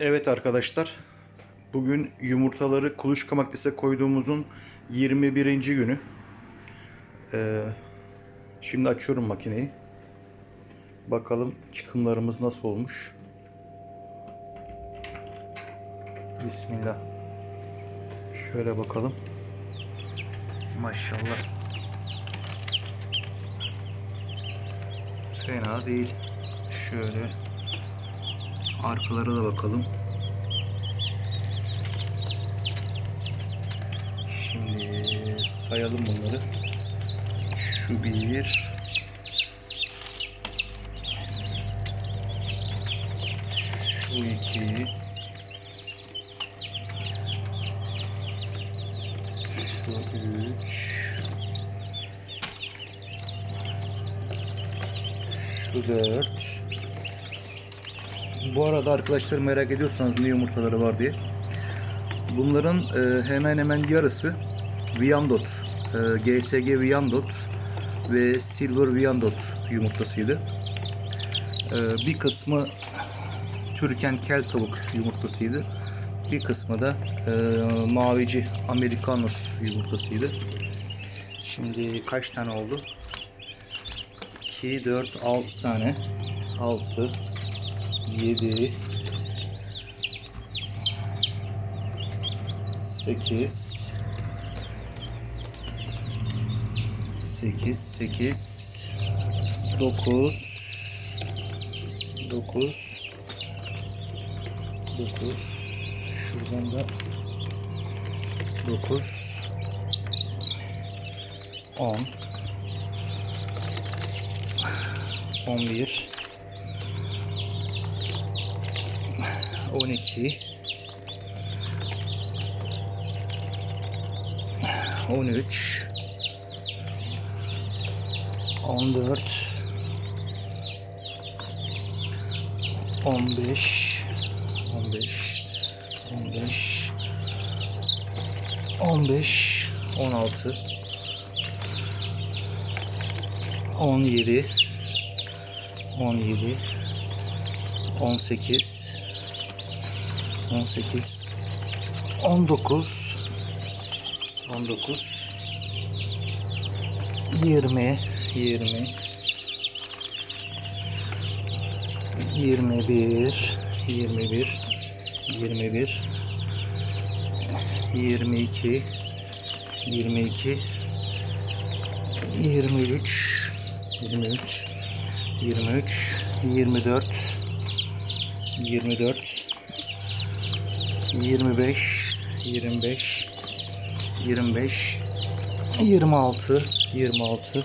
Evet arkadaşlar. Bugün yumurtaları kuluçka makinesine koyduğumuzun 21. günü. Ee, şimdi açıyorum makineyi. Bakalım çıkımlarımız nasıl olmuş. Bismillah. Şöyle bakalım. Maşallah. Fena değil. Şöyle arkalara da bakalım. Şimdi sayalım bunları. Şu bir. Şu iki. Şu üç. Şu dört. Bu arada arkadaşlar merak ediyorsanız ne yumurtaları var diye. Bunların e, hemen hemen yarısı Viandot, e, GSG Viandot ve Silver Viandot yumurtasıydı. E, bir kısmı Türken Kel tavuk yumurtasıydı. Bir kısmı da e, mavici Americanos yumurtasıydı. Şimdi kaç tane oldu? 2, 4, 6 tane. 6, 7, 8, 8, 8, 9, 9, 9, şuradan da 9, 10, 11 12 13 14 15 15 15 15 16 17 17 18 18 19 19 20 20 21 21 21 22 22 23 23 23 24 24 25 25 25 26 26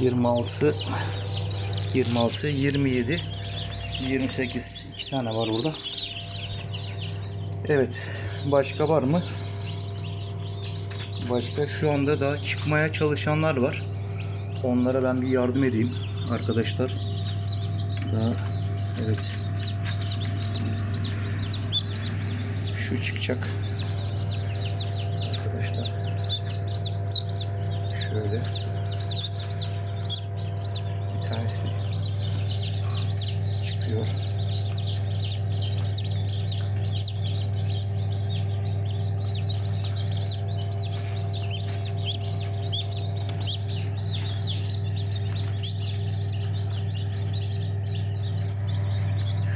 26 26 27 28 iki tane var burada. Evet. Başka var mı? Başka şu anda daha çıkmaya çalışanlar var. Onlara ben bir yardım edeyim arkadaşlar. Daha evet. Şu çıkacak. Arkadaşlar. Şöyle. Bir tanesi çıkıyor.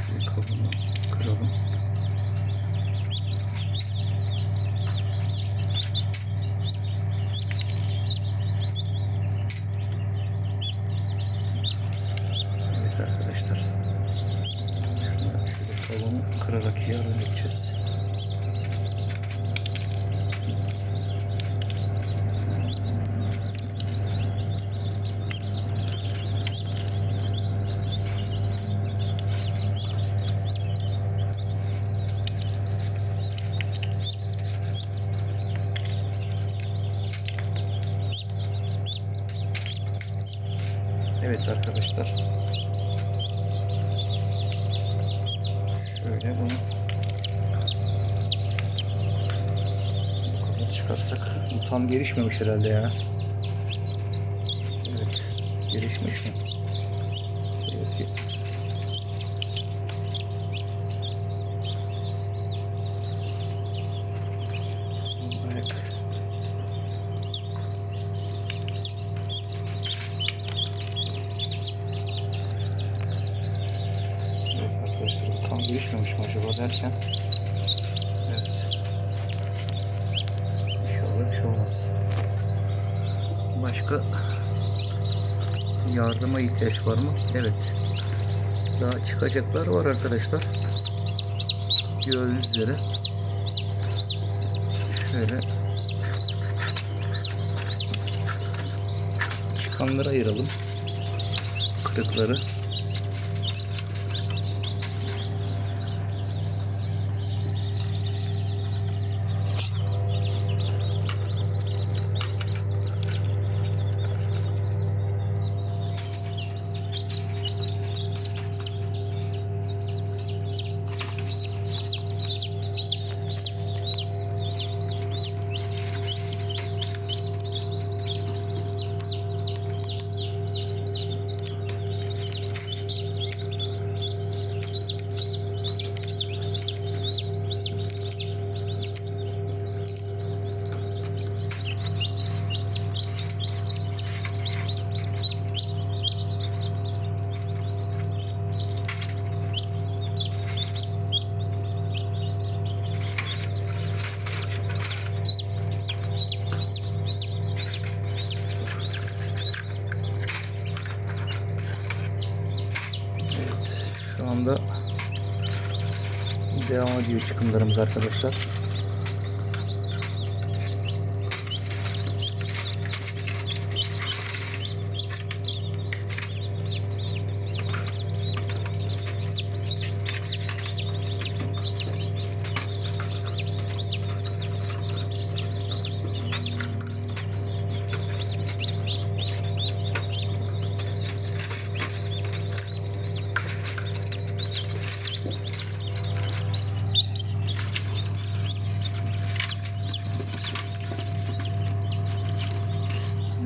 Şu kabını kıralım. Evet arkadaşlar. Kabını kırarak yardım edeceğiz. Evet arkadaşlar. çıkarsak. Bu tam gelişmemiş herhalde ya. Evet. Gelişmiş mi? Evet. Evet arkadaşlar tam gelişmemiş mi acaba derken Başka yardıma ihtiyaç var mı? Evet. Daha çıkacaklar var arkadaşlar. Gördüğünüz üzere. Şöyle çıkanları ayıralım. Kırıkları. Anda devam ediyor çıkımlarımız arkadaşlar.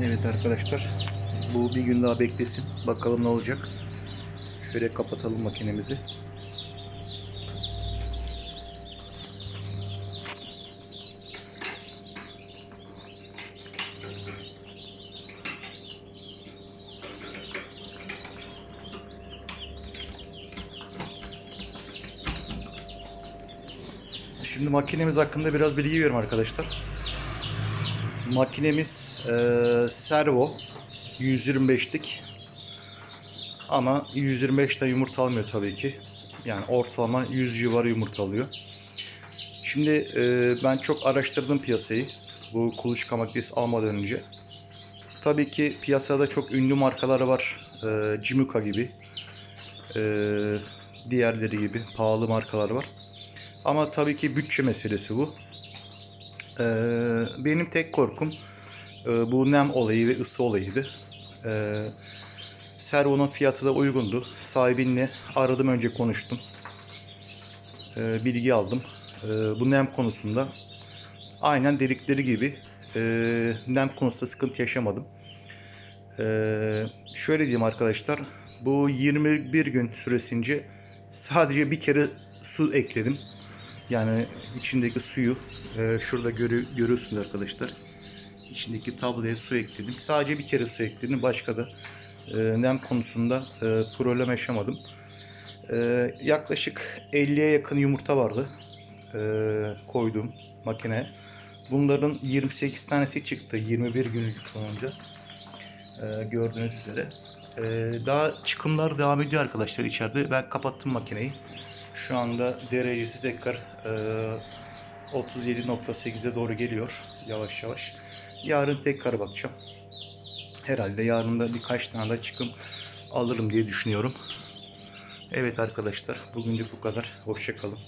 Evet arkadaşlar. Bu bir gün daha beklesin. Bakalım ne olacak. Şöyle kapatalım makinemizi. Şimdi makinemiz hakkında biraz bilgi veriyorum arkadaşlar. Makinemiz eee servo 125'lik ama 125'ten yumurta almıyor tabii ki. Yani ortalama 100 civarı yumurta alıyor. Şimdi eee, ben çok araştırdım piyasayı. Bu kuluçka makinesi almadan önce. Tabii ki piyasada çok ünlü markalar var. Eee Jimuka gibi. Eee, diğerleri gibi pahalı markalar var. Ama tabii ki bütçe meselesi bu. Ee, benim tek korkum e, bu nem olayı ve ısı olayıydı. Ee, servonun fiyatı da uygundu. Sahibinle aradım önce konuştum. Ee, bilgi aldım. Ee, bu nem konusunda aynen dedikleri gibi e, nem konusunda sıkıntı yaşamadım. Ee, şöyle diyeyim arkadaşlar. Bu 21 gün süresince sadece bir kere su ekledim. Yani içindeki suyu e, şurada görü, görüyorsunuz arkadaşlar. İçindeki tabloya su ekledim. Sadece bir kere su ekledim. Başka da e, nem konusunda e, problem yaşamadım. E, yaklaşık 50'ye yakın yumurta vardı. E, koyduğum makineye. Bunların 28 tanesi çıktı 21 gün sonunca. E, gördüğünüz üzere. E, daha çıkımlar devam ediyor arkadaşlar içeride. Ben kapattım makineyi. Şu anda derecesi tekrar e, 37.8'e doğru geliyor yavaş yavaş. Yarın tekrar bakacağım. Herhalde yarın da birkaç tane daha çıkım alırım diye düşünüyorum. Evet arkadaşlar bugünlük bu kadar. Hoşçakalın.